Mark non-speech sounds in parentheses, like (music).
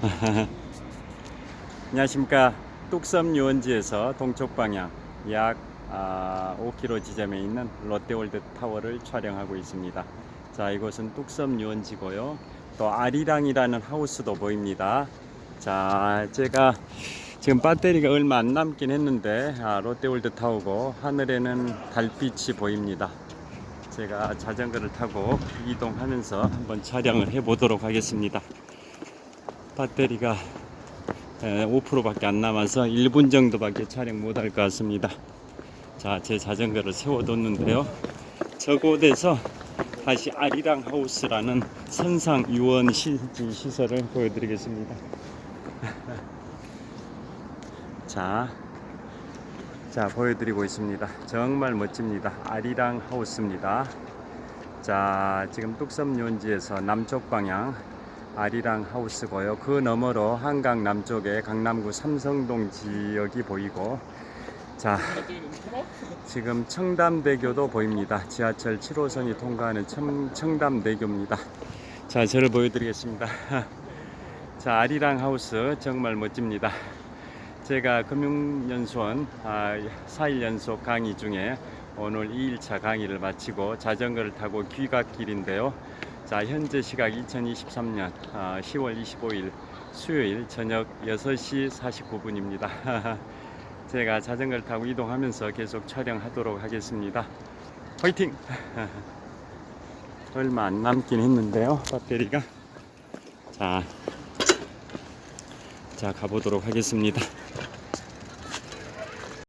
(laughs) 안녕하십니까 뚝섬 유원지에서 동쪽 방향 약 아, 5km 지점에 있는 롯데월드 타워를 촬영하고 있습니다. 자 이곳은 뚝섬 유원지고요. 또 아리랑이라는 하우스도 보입니다. 자 제가 지금 배터리가 얼마 안 남긴 했는데 아, 롯데월드 타워고 하늘에는 달빛이 보입니다. 제가 자전거를 타고 이동하면서 한번 촬영을 해 보도록 하겠습니다. 배터리가 5%밖에 안 남아서 1분 정도밖에 촬영 못할 것 같습니다. 자, 제 자전거를 세워뒀는데요. 저곳에서 다시 아리랑 하우스라는 선상 유원 시, 시설을 보여드리겠습니다. (laughs) 자, 자 보여드리고 있습니다. 정말 멋집니다. 아리랑 하우스입니다. 자, 지금 뚝섬 유원지에서 남쪽 방향 아리랑 하우스고요. 그 너머로 한강 남쪽에 강남구 삼성동 지역이 보이고 자 지금 청담대교도 보입니다. 지하철 7호선이 통과하는 청, 청담대교입니다. 자 저를 보여드리겠습니다. (laughs) 자 아리랑 하우스 정말 멋집니다. 제가 금융연수원 아, 4일 연속 강의 중에 오늘 2일차 강의를 마치고 자전거를 타고 귀갓길인데요. 자, 현재 시각 2023년 10월 25일 수요일 저녁 6시 49분입니다. (laughs) 제가 자전거를 타고 이동하면서 계속 촬영하도록 하겠습니다. 화이팅! (laughs) 얼마 안 남긴 했는데요, 배터리가. 자, 자, 가보도록 하겠습니다.